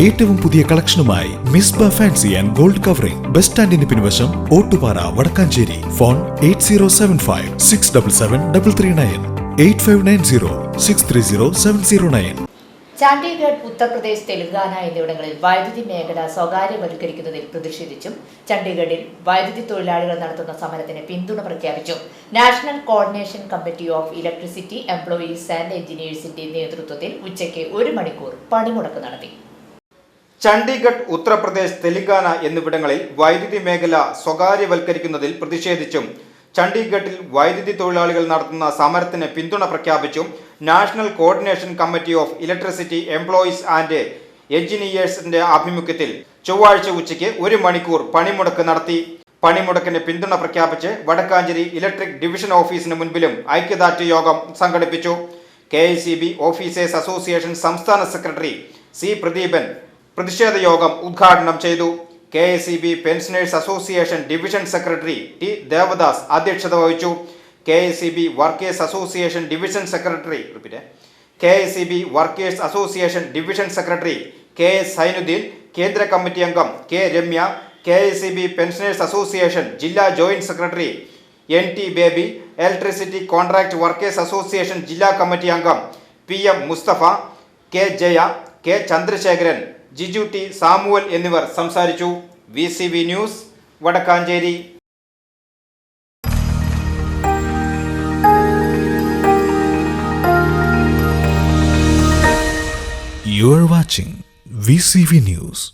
ഏറ്റവും പുതിയ കളക്ഷനുമായി Misba fancy and gold covering. Bus സ്റ്റാൻഡിന് പിൻവശം Ottupara Vadakkanchery. Phone eight zero seven five six double seven double three nine. Eight five nine zero six three zero seven zero nine. Chandigarh Uttar Pradesh Telangana എന്നിവിടങ്ങളിൽ വൈദ്യുതി മേഖല സ്വകാര്യവൽക്കരിക്കുന്നതിൽ പ്രതിഷേധിച്ചും ചണ്ഡീഗഡിൽ വൈദ്യുതി തൊഴിലാളികൾ നടത്തുന്ന സമരത്തിന് പിന്തുണ പ്രഖ്യാപിച്ചു. National coordination committee of electricity employees and എഞ്ചിനീയേഴ്സിന്റെ നേതൃത്വത്തിൽ ഉച്ചയ്ക്ക് ഒരു മണിക്കൂർ പണിമുടക്ക് നടത്തി. ചണ്ഡീഗഡ് ഉത്തർപ്രദേശ് തെലങ്കാന എന്നിവിടങ്ങളിൽ വൈദ്യുതി മേഖല സ്വകാര്യവൽക്കരിക്കുന്നതിൽ പ്രതിഷേധിച്ചും ചണ്ഡീഗഡിൽ വൈദ്യുതി തൊഴിലാളികൾ നടത്തുന്ന സമരത്തിന് പിന്തുണ പ്രഖ്യാപിച്ചും national coordination committee of electricity employees and എഞ്ചിനീയേഴ്സിന്റെ ആഭിമുഖ്യത്തിൽ ചൊവ്വാഴ്ച ഉച്ചയ്ക്ക് ഒരു മണിക്കൂർ പണിമുടക്ക് നടത്തി. പണിമുടക്കിന് പിന്തുണ പ്രഖ്യാപിച്ച് വടക്കാഞ്ചേരി ഇലക്ട്രിക് ഡിവിഷൻ ഓഫീസിന് മുൻപിലും ഐക്യദാർഢ്യ യോഗം സംഘടിപ്പിച്ചു. കെ ഓഫീസേഴ്സ് അസോസിയേഷൻ സംസ്ഥാന സെക്രട്ടറി സി പ്രദീപൻ പ്രതിഷേധ യോഗം ഉദ്ഘാടനം ചെയ്തു. K S C B pensioners association division secretary T Devadas അധ്യക്ഷത വഹിച്ചു. K S C B workers association division secretary K S C B workers association division secretary K S Sainuddin കേന്ദ്ര committee അംഗം K Ramya K S C B pensioners association ജില്ലാ joint secretary N T Baby electricity contract workers association ജില്ലാ committee അംഗം P M Mustafa K Jaya K Chandrasekharan Jiju T Samuel എന്നിവർ സംസാരിച്ചു V C V news Vadakkanchery You are watching VCV News.